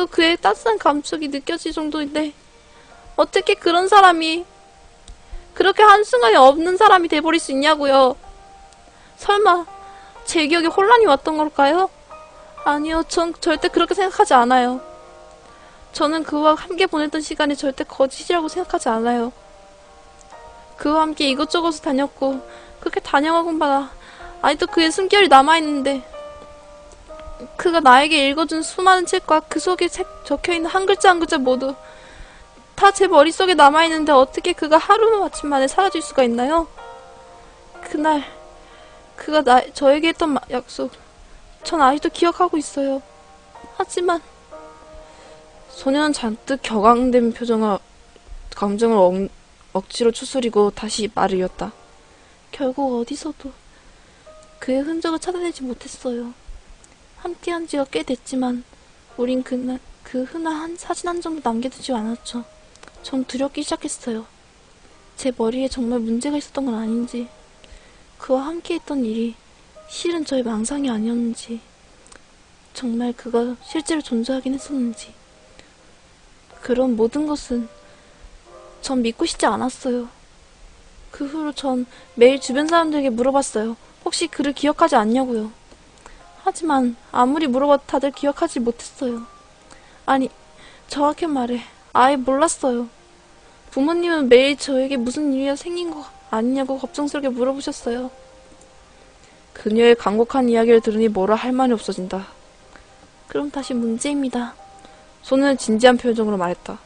또 그의 따스한 감촉이 느껴질 정도인데 어떻게 그런 사람이 그렇게 한순간에 없는 사람이 돼버릴 수 있냐고요. 설마 제 기억에 혼란이 왔던 걸까요? 아니요, 전 절대 그렇게 생각하지 않아요. 저는 그와 함께 보냈던 시간이 절대 거짓이라고 생각하지 않아요. 그와 함께 이것저것을 다녔고 그렇게 다녀가곤 봐라. 아직도 그의 숨결이 남아있는데 그가 나에게 읽어준 수많은 책과 그 속에 책 적혀있는 한 글자 한 글자 모두 다 제 머릿속에 남아있는데 어떻게 그가 하루 아침 만에 사라질 수가 있나요? 그날 그가 나, 저에게 했던 마- 약속 전 아직도 기억하고 있어요. 하지만 소녀는 잔뜩 격앙된 표정과 감정을 억, 억지로 추스리고 다시 말을 이었다. 결국 어디서도 그의 흔적을 찾아내지 못했어요. 함께한 지가 꽤 됐지만 우린 그날 그 흔한 사진 한 장도 남겨두지 않았죠. 전 두렵기 시작했어요. 제 머리에 정말 문제가 있었던 건 아닌지 그와 함께했던 일이 실은 저의 망상이 아니었는지 정말 그가 실제로 존재하긴 했었는지 그런 모든 것은 전 믿고 싶지 않았어요. 그 후로 전 매일 주변 사람들에게 물어봤어요. 혹시 그를 기억하지 않냐고요. 하지만 아무리 물어봐도 다들 기억하지 못했어요. 아니, 정확히 말해 아예 몰랐어요. 부모님은 매일 저에게 무슨 일이 생긴 거 아니냐고 걱정스럽게 물어보셨어요. 그녀의 간곡한 이야기를 들으니 뭐라 할 말이 없어진다. 그럼 다시 문제입니다. 손은 진지한 표정으로 말했다.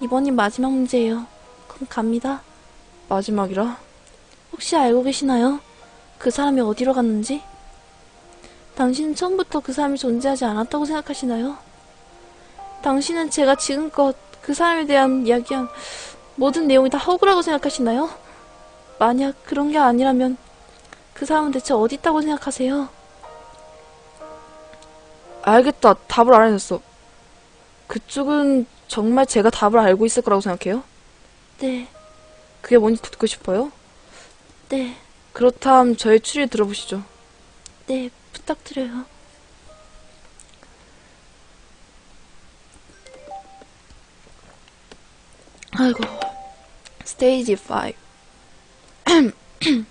이번이 마지막 문제예요. 그럼 갑니다. 마지막이라? 혹시 알고 계시나요? 그 사람이 어디로 갔는지? 당신은 처음부터 그 사람이 존재하지 않았다고 생각하시나요? 당신은 제가 지금껏 그 사람에 대한 이야기한 모든 내용이 다 허구라고 생각하시나요? 만약 그런 게 아니라면 그 사람은 대체 어디 있다고 생각하세요? 알겠다. 답을 알아냈어. 그쪽은 정말 제가 답을 알고 있을 거라고 생각해요? 네. 그게 뭔지 듣고 싶어요? 네. 그렇다면 저의 추리를 들어보시죠. 네, 부탁드려요. 아이고. 스테이지 5.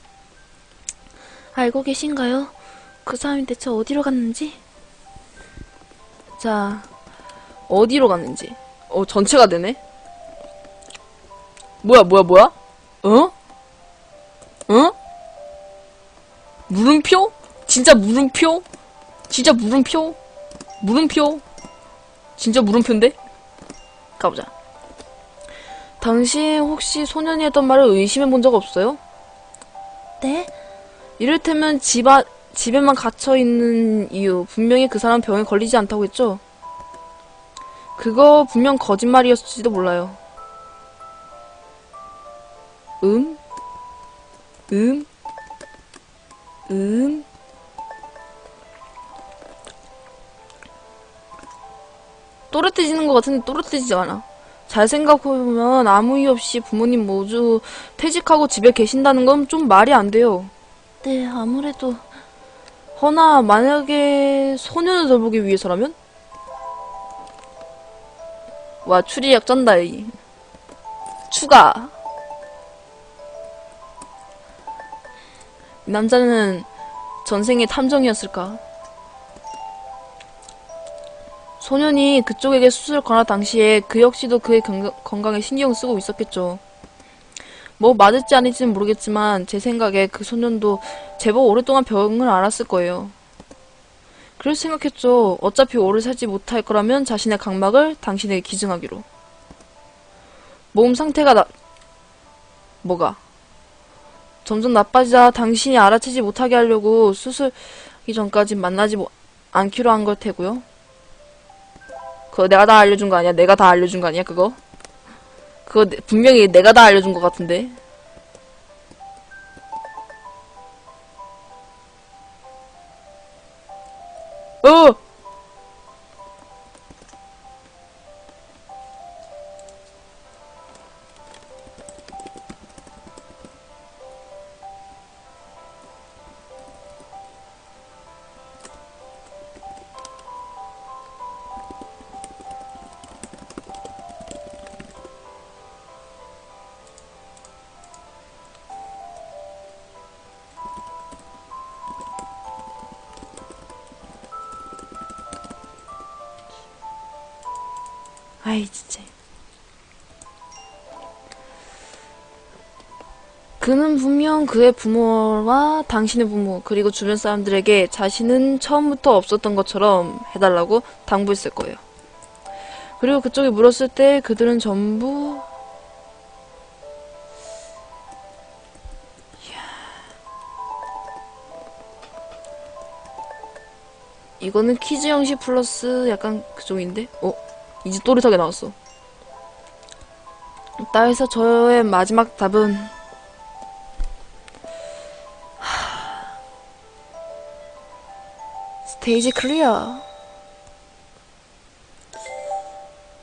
알고 계신가요? 그 사람이 대체 어디로 갔는지? 자, 어디로 갔는지. 어, 전체가 되네? 뭐야, 뭐야, 뭐야? 어? 어? 물음표? 진짜 물음표? 진짜 물음표? 물음표? 진짜 물음표인데? 가보자. 당신 혹시 소년이 했던 말을 의심해 본 적 없어요? 네? 이를테면 집 안, 집에만 갇혀 있는 이유, 분명히 그 사람 병에 걸리지 않다고 했죠? 그거 분명 거짓말이었을지도 몰라요. 음? 음? 음? 또렷해지는 것 같은데 또렷해지지 않아. 잘 생각해보면 아무 이유 없이 부모님 모두 퇴직하고 집에 계신다는 건 좀 말이 안 돼요. 네, 아무래도. 허나 만약에 소년을 돌보기 위해서라면? 와 추리약 쩐다 이. 추가. 이 남자는 전생의 탐정이었을까? 소년이 그쪽에게 수술을 권할 당시에 그 역시도 그의 건강- 건강에 신경을 쓰고 있었겠죠. 뭐 맞을지 아닐지는 모르겠지만 제 생각에 그 소년도 제법 오랫동안 병을 앓았을 거예요. 그래서 생각했죠. 어차피 오래 살지 못할 거라면 자신의 각막을 당신에게 기증하기로. 몸 상태가 나... 뭐가? 점점 나빠지자 당신이 알아채지 못하게 하려고 수술하기 전까지 만나지 못- 않기로 한 걸 테고요. 그거 내가 다 알려준 거 아니야? 내가 다 알려준 거 아니야, 그거? 그거 내- 분명히 내가 다 알려준 것 같은데. 어! 아이, 진짜. 그는 분명 그의 부모와 당신의 부모, 그리고 주변 사람들에게 자신은 처음부터 없었던 것처럼 해달라고 당부했을 거예요. 그리고 그쪽이 물었을 때 그들은 전부 이거는 퀴즈 형식 플러스 약간 그쪽인데? 어? 이제 또렷하게 나왔어. 따라서 저의 마지막 답은 하... 스테이지 클리어.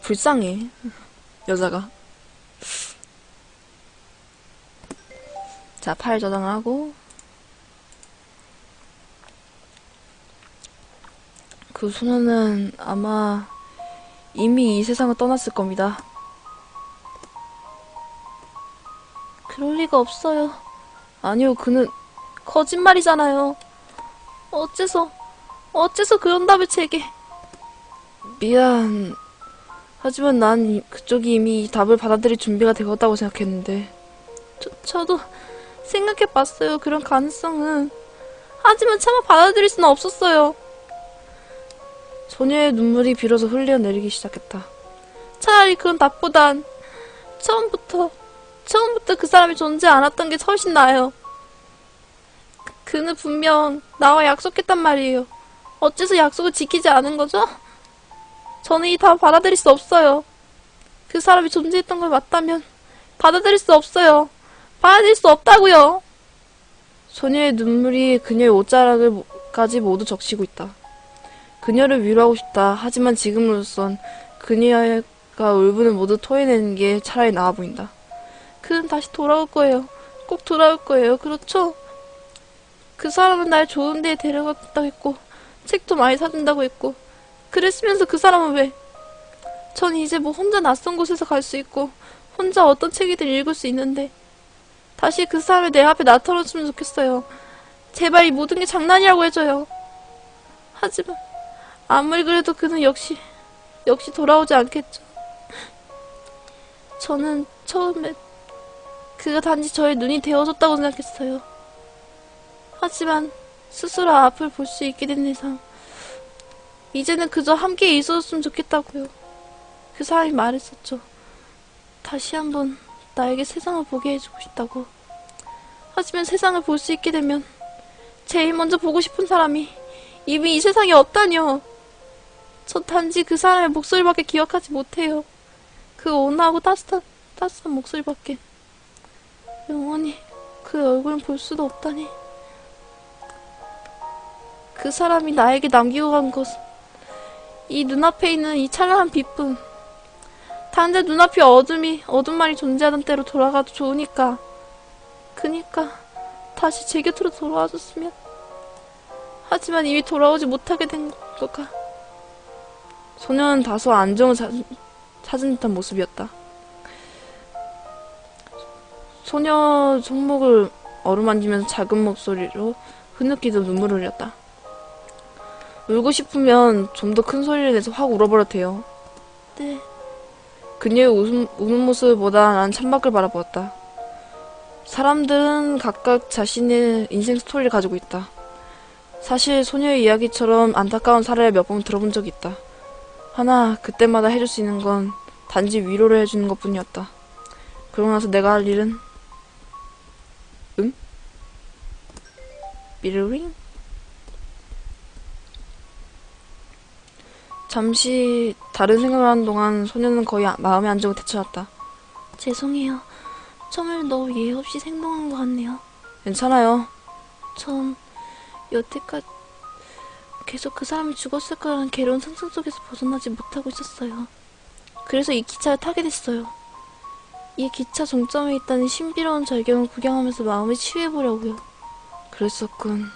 불쌍해. 여자가. 자, 파일 저장하고 그 소녀는 아마 이미 이 세상을 떠났을 겁니다. 그럴 리가 없어요. 아니요, 그는 거짓말이잖아요. 어째서, 어째서 그런다며 제게. 미안. 하지만 난 이- 그쪽이 이미 이 답을 받아들일 준비가 되었다고 생각했는데. 저, 저도 생각해봤어요. 그런 가능성은. 하지만 차마 받아들일 수는 없었어요. 소녀의 눈물이 비로소 흘려내리기 시작했다. 차라리 그런 답보단 처음부터 처음부터 그 사람이 존재 않았던 게 훨씬 나아요. 그- 그는 분명 나와 약속했단 말이에요. 어째서 약속을 지키지 않은 거죠? 저는 이 답을 받아들일 수 없어요. 그 사람이 존재했던 걸 맞다면 받아들일 수 없어요. 받아들일 수 없다고요. 소녀의 눈물이 그녀의 옷자락을까지 모두 적시고 있다. 그녀를 위로하고 싶다. 하지만 지금으로선 그녀가 울분을 모두 토해내는 게 차라리 나아 보인다. 그는 다시 돌아올 거예요. 꼭 돌아올 거예요. 그렇죠? 그 사람은 날 좋은 데에 데려갔다고 했고, 책도 많이 사준다고 했고, 그랬으면서 그 사람은 왜? 전 이제 뭐 혼자 낯선 곳에서 갈 수 있고, 혼자 어떤 책이든 읽을 수 있는데, 다시 그 사람이 내 앞에 나타났으면 좋겠어요. 제발 이 모든 게 장난이라고 해줘요. 하지만, 아무리 그래도 그는 역시, 역시 돌아오지 않겠죠. 저는 처음에 그가 단지 저의 눈이 되어줬다고 생각했어요. 하지만 스스로 앞을 볼 수 있게 된 이상, 이제는 그저 함께 있었으면 좋겠다고요. 그 사람이 말했었죠. 다시 한번 나에게 세상을 보게 해주고 싶다고. 하지만 세상을 볼 수 있게 되면 제일 먼저 보고 싶은 사람이 이미 이 세상에 없다뇨. 전 단지 그 사람의 목소리밖에 기억하지 못해요. 그 온화하고 따뜻한, 따뜻한 목소리밖에. 영원히 그 얼굴은 볼 수도 없다니. 그 사람이 나에게 남기고 간 것은 이 눈앞에 있는 이 찬란한 빛뿐. 단지 눈앞이 어둠이, 어둠만이 존재하던 때로 돌아가도 좋으니까. 그니까, 다시 제 곁으로 돌아와줬으면. 하지만 이미 돌아오지 못하게 된 걸까. 소녀는 다소 안정을 찾- 찾은 듯한 모습이었다. 소녀 손목을 어루만지면서 작은 목소리로 흐느끼듯 눈물을 흘렸다. 울고 싶으면 좀 더 큰 소리를 내서 확 울어버려도 돼요. 네. 그녀의 웃음, 우는 모습보다 난 창밖을 바라보았다. 사람들은 각각 자신의 인생 스토리를 가지고 있다. 사실 소녀의 이야기처럼 안타까운 사례를 몇 번 들어본 적이 있다. 하나 그때마다 해줄 수 있는 건 단지 위로를 해주는 것 뿐이었다. 그러고 나서 내가 할 일은 응? 미르링? 잠시 다른 생각을 하는 동안 소녀는 거의 아- 마음의 안정을 되찾았다. 죄송해요. 처음에 너무 예의 없이 행동한 것 같네요. 괜찮아요. 전 여태까지 계속 그 사람이 죽었을 거라는 괴로운 상상 속에서 벗어나지 못하고 있었어요. 그래서 이 기차를 타게 됐어요. 이 기차 종점에 있다는 신비로운 절경을 구경하면서 마음을 치유해보려고요. 그랬었군.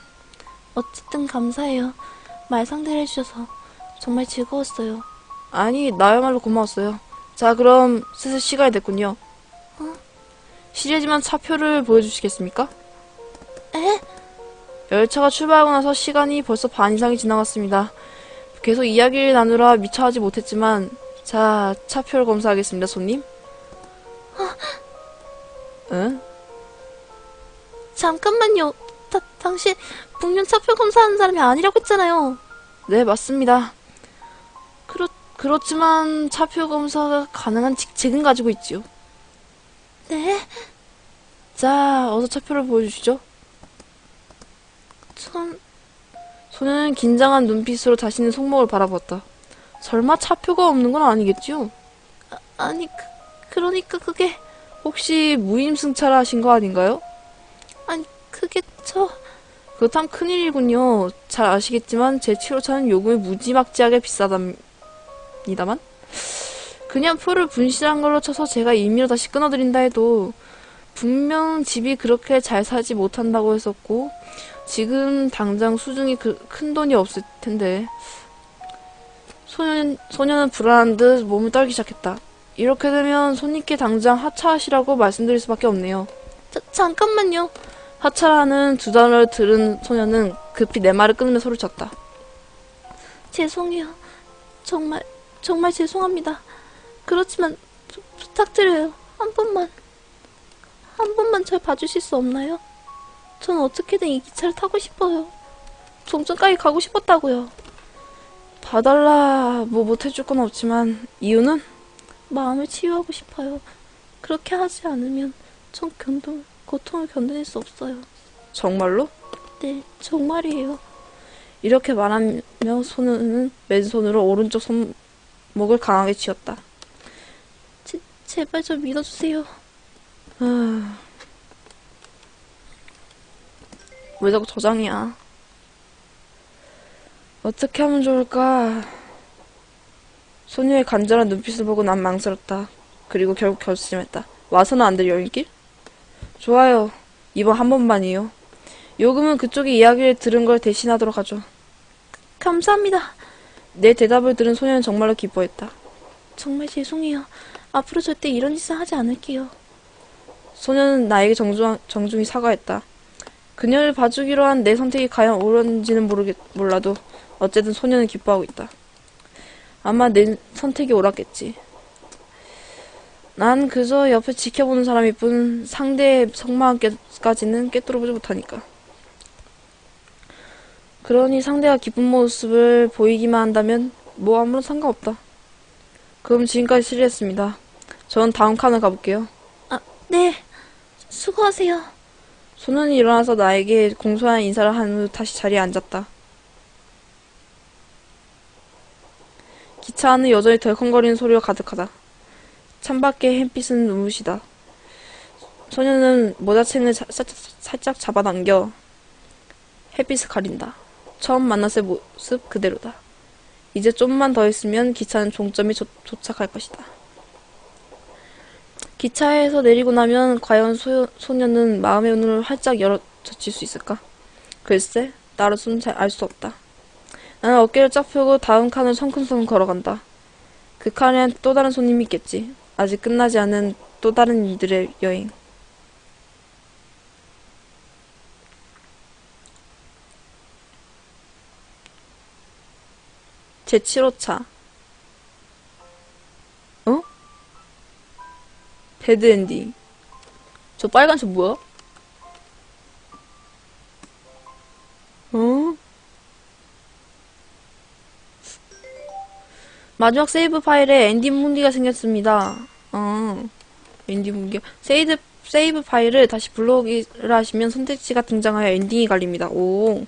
어쨌든 감사해요. 말 상대를 해주셔서 정말 즐거웠어요. 아니, 나야말로 고마웠어요. 자, 그럼 슬슬 시간이 됐군요. 어? 실례지만 차표를 보여주시겠습니까? 에? 열차가 출발하고 나서 시간이 벌써 반 이상이 지나갔습니다. 계속 이야기를 나누라 미처 하지 못했지만 자, 차표를 검사하겠습니다, 손님. 응? 잠깐만요. 다, 당신 분명 차표 검사하는 사람이 아니라고 했잖아요. 네, 맞습니다. 그렇, 그렇지만 차표 검사가 가능한 직책은 가지고 있지요. 네? 자, 어서 차표를 보여주시죠. 전 소녀는 긴장한 눈빛으로 자신의 손목을 바라봤다. 설마 차표가 없는 건 아니겠지요? 아니 그, 그러니까 그게 혹시 무임승차를 하신 거 아닌가요? 아니 그게 저 그렇다면 큰일이군요. 잘 아시겠지만 제 치료차는 요금이 무지막지하게 비싸답니다만 그냥 표를 분실한 걸로 쳐서 제가 임의로 다시 끊어드린다 해도 분명 집이 그렇게 잘 사지 못한다고 했었고 지금 당장 수중이 그 큰 돈이 없을 텐데 소년, 소녀는 불안한 듯 몸을 떨기 시작했다. 이렇게 되면 손님께 당장 하차하시라고 말씀드릴 수밖에 없네요. 자, 잠깐만요. 하차라는 두 단어를 들은 소녀는 급히 내 말을 끊으며 소리를 쳤다. 죄송해요. 정말 정말 죄송합니다. 그렇지만 부, 부탁드려요. 한 번만 한 번만 절 봐주실 수 없나요? 전 어떻게든 이 기차를 타고 싶어요. 종점까지 가고 싶었다고요. 봐달라 뭐 못해줄 건 없지만 이유는 마음을 치유하고 싶어요. 그렇게 하지 않으면 전 견도, 고통을 견뎌낼 수 없어요. 정말로? 네, 정말이에요. 이렇게 말하며 소녀는 맨손으로 오른쪽 손목을 강하게 쥐었다. 제, 제발 좀 믿어주세요. 아... 왜 자꾸 저장이야? 어떻게 하면 좋을까? 소녀의 간절한 눈빛을 보고 난 망설였다. 그리고 결국 결심했다. 와서는 안 될 여행길? 좋아요. 이번 한 번만이요. 요금은 그쪽이 이야기를 들은 걸 대신하도록 하죠. 감사합니다. 내 대답을 들은 소녀는 정말로 기뻐했다. 정말 죄송해요. 앞으로 절대 이런 짓을 하지 않을게요. 소녀는 나에게 정중, 정중히 사과했다. 그녀를 봐주기로 한 내 선택이 과연 옳은지는 모르겠, 몰라도 어쨌든 소녀는 기뻐하고 있다. 아마 내 선택이 옳았겠지. 난 그저 옆에 지켜보는 사람일 뿐 상대의 속마음까지는 꿰뚫어보지 못하니까. 그러니 상대가 기쁜 모습을 보이기만 한다면 뭐 아무런 상관없다. 그럼 지금까지 실례했습니다. 전 다음 칸을 가볼게요. 네, 수고하세요. 소년이 일어나서 나에게 공손한 인사를 한 후 다시 자리에 앉았다. 기차 안은 여전히 덜컹거리는 소리가 가득하다. 창밖의 햇빛은 눈부시다. 소년은 모자챙을 사- 사- 살짝 잡아당겨 햇빛을 가린다. 처음 만났을 모습 그대로다. 이제 좀만 더 있으면 기차는 종점에 조- 도착할 것이다. 기차에서 내리고 나면 과연 소, 소녀는 마음의 문을 활짝 열어 젖힐 수 있을까? 글쎄, 나로서는 잘 알 수 없다. 나는 어깨를 쫙 펴고 다음 칸을 성큼성큼 걸어간다. 그 칸엔 또 다른 손님이 있겠지. 아직 끝나지 않은 또 다른 이들의 여행. 제 7호차. 배드 엔딩. 저 빨간색 뭐야? 어? 마지막 세이브 파일에 엔딩 문기가 생겼습니다. 어, 엔딩 문기. 세이브, 세이브 파일을 다시 불러오기를 하시면 선택지가 등장하여 엔딩이 갈립니다. 오.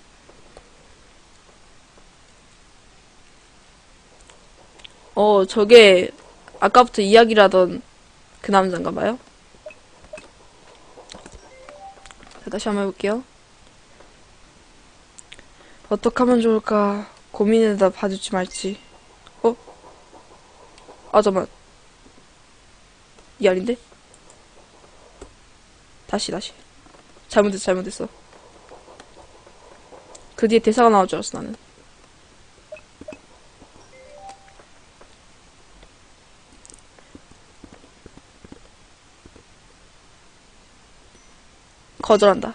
어, 저게 아까부터 이야기를 하던 그 남자인가 봐요. 자, 다시 한번 해볼게요. 어떻게 하면 좋을까 고민에다 봐줄지 말지. 어? 아, 잠깐만. 이게 아닌데? 다시, 다시. 잘못했어, 잘못했어. 그 뒤에 대사가 나올 줄 알았어, 나는. 거절한다.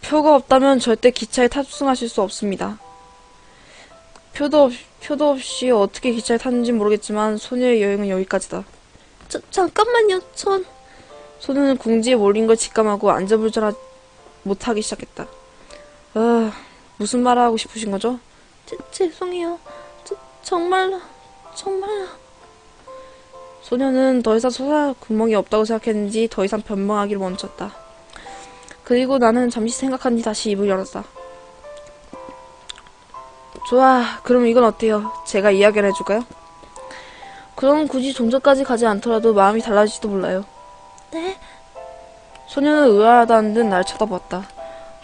표가 없다면 절대 기차에 탑승하실 수 없습니다. 표도 없, 표도 없이 어떻게 기차에 탔는지 모르겠지만 소녀의 여행은 여기까지다. 자, 잠깐만요. 전 소녀는 궁지에 몰린 걸 직감하고 안절부절 못하기 시작했다. 아, 무슨 말을 하고 싶으신 거죠? 제, 죄송해요. 저, 정말로 정말로 소녀는 더 이상 소사 구멍이 없다고 생각했는지 더 이상 변명하기를 멈췄다. 그리고 나는 잠시 생각한 뒤 다시 입을 열었다. 좋아, 그럼 이건 어때요? 제가 이야기를 해줄까요? 그럼 굳이 종전까지 가지 않더라도 마음이 달라질지도 몰라요. 네. 소녀는 의아하다는 듯 날 쳐다보았다.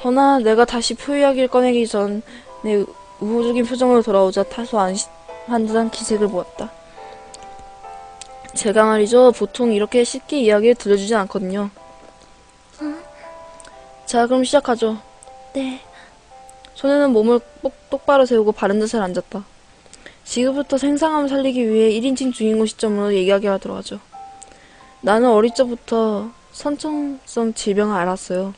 허나 내가 다시 표 이야기를 꺼내기 전 내 우호적인 표정으로 돌아오자 다소 안심한 듯한 기색을 보았다. 제가 말이죠. 보통 이렇게 쉽게 이야기를 들려주진 않거든요. 자, 그럼 시작하죠. 네. 소녀는 몸을 똑, 똑바로 세우고 바른 자세로 앉았다. 지금부터 생상함을 살리기 위해 1인칭 주인공 시점으로 얘기하기가 들어가죠. 나는 어릴 적부터 선천성 질병을 알았어요.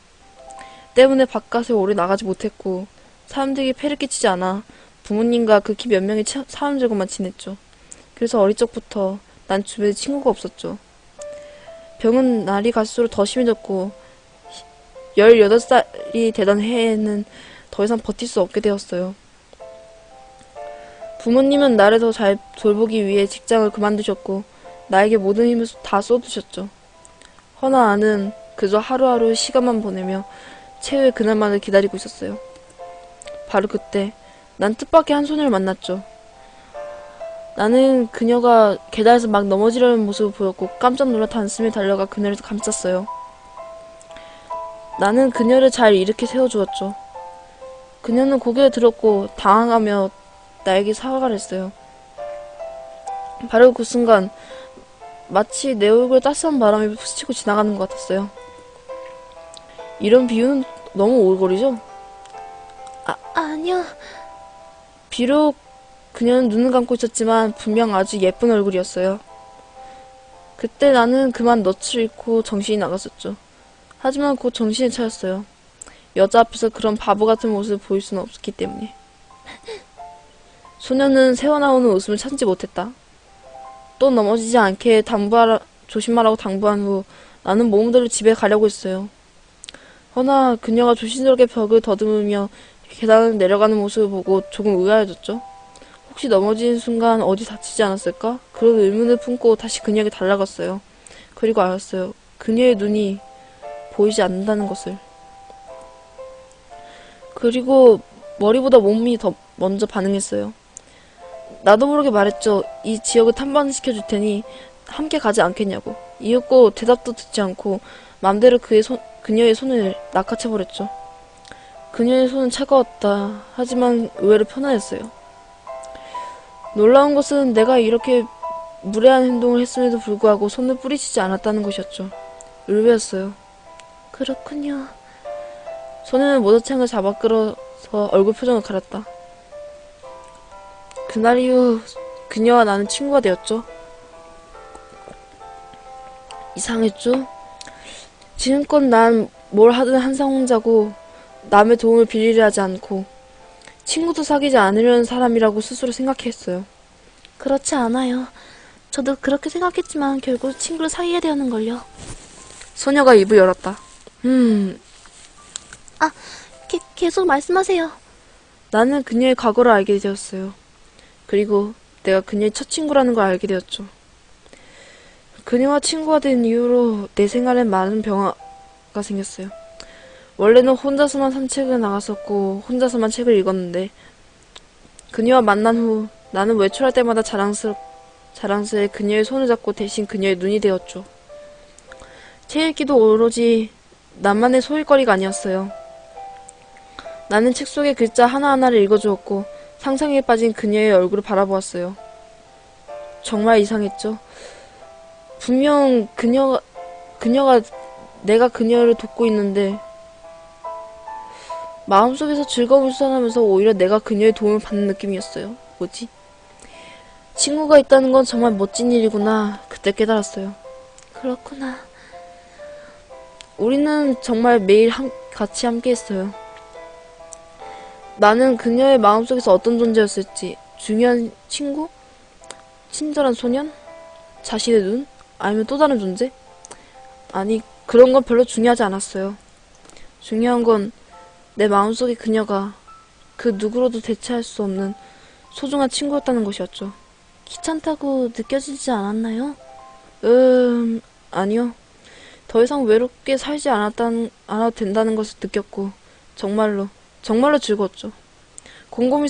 때문에 바깥에 오래 나가지 못했고 사람들에게 폐를 끼치지 않아 부모님과 극히 몇 명의 차- 사람들과만 지냈죠. 그래서 어릴 적부터 난 주변에 친구가 없었죠. 병은 날이 갈수록 더 심해졌고 18살이 되던 해에는 더 이상 버틸 수 없게 되었어요. 부모님은 나를 더 잘 돌보기 위해 직장을 그만두셨고 나에게 모든 힘을 다 쏟으셨죠. 허나 나는 그저 하루하루 시간만 보내며 최후의 그날만을 기다리고 있었어요. 바로 그때 난 뜻밖의 한 소녀를 만났죠. 나는 그녀가 계단에서 막 넘어지려는 모습을 보였고 깜짝 놀라 단숨에 달려가 그녀를 감쌌어요. 나는 그녀를 잘 일으켜 세워주었죠. 그녀는 고개를 들었고 당황하며 나에게 사과를 했어요. 바로 그 순간 마치 내 얼굴에 따스한 바람이 스치고 지나가는 것 같았어요. 이런 비유는 너무 오글거리죠? 아니요. 비록 그녀는 눈을 감고 있었지만 분명 아주 예쁜 얼굴이었어요. 그때 나는 그만 낯을 잃고 정신이 나갔었죠. 하지만 곧 정신을 차렸어요. 여자 앞에서 그런 바보 같은 모습을 보일 수는 없었기 때문에. 소녀는 새어나오는 웃음을 참지 못했다. 또 넘어지지 않게 당부하라, 조심하라고 당부한 후 나는 몸대로 집에 가려고 했어요. 허나 그녀가 조심스럽게 벽을 더듬으며 계단을 내려가는 모습을 보고 조금 의아해졌죠. 혹시 넘어지는 순간 어디 다치지 않았을까? 그런 의문을 품고 다시 그녀에게 달라갔어요. 그리고 알았어요. 그녀의 눈이 보이지 않는다는 것을. 그리고 머리보다 몸이 더 먼저 반응했어요. 나도 모르게 말했죠. 이 지역을 탐방시켜 줄 테니 함께 가지 않겠냐고. 이윽고 대답도 듣지 않고 맘대로 그의 손, 그녀의 손을 낚아채버렸죠. 그녀의 손은 차가웠다. 하지만 의외로 편안했어요. 놀라운 것은 내가 이렇게 무례한 행동을 했음에도 불구하고 손을 뿌리치지 않았다는 것이었죠. 의외였어요. 그렇군요. 소녀는 모자창을 잡아 끌어서 얼굴 표정을 가렸다. 그날 이후 그녀와 나는 친구가 되었죠. 이상했죠? 지금껏 난 뭘 하든 한상 홍자고 남의 도움을 빌리려 하지 않고 친구도 사귀지 않으려는 사람이라고 스스로 생각했어요. 그렇지 않아요. 저도 그렇게 생각했지만 결국 친구를 사귀게 되었는걸요. 소녀가 입을 열었다. 음, 게, 계속 말씀하세요. 나는 그녀의 과거를 알게 되었어요. 그리고 내가 그녀의 첫 친구라는 걸 알게 되었죠. 그녀와 친구가 된 이후로 내 생활엔 많은 변화가 생겼어요. 원래는 혼자서만 산책을 나갔었고 혼자서만 책을 읽었는데 그녀와 만난 후 나는 외출할 때마다 자랑스럽, 자랑스레 그녀의 손을 잡고 대신 그녀의 눈이 되었죠. 책 읽기도 오로지 나만의 소일거리가 아니었어요. 나는 책 속의 글자 하나하나를 읽어주었고 상상에 빠진 그녀의 얼굴을 바라보았어요. 정말 이상했죠. 분명 그녀가 그녀가 내가 그녀를 돕고 있는데 마음속에서 즐거움을 수산하면서 오히려 내가 그녀의 도움을 받는 느낌이었어요. 뭐지? 친구가 있다는 건 정말 멋진 일이구나. 그때 깨달았어요. 그렇구나. 우리는 정말 매일 함- 같이 함께 했어요. 나는 그녀의 마음속에서 어떤 존재였을지, 중요한 친구? 친절한 소년? 자신의 눈? 아니면 또 다른 존재? 아니, 그런 건 별로 중요하지 않았어요. 중요한 건 내 마음속에 그녀가 그 누구로도 대체할 수 없는 소중한 친구였다는 것이었죠. 귀찮다고 느껴지지 않았나요? 음, 아니요. 더 이상 외롭게 살지 않았다는, 않아도 된다는 것을 느꼈고, 정말로, 정말로 즐거웠죠. 곰곰이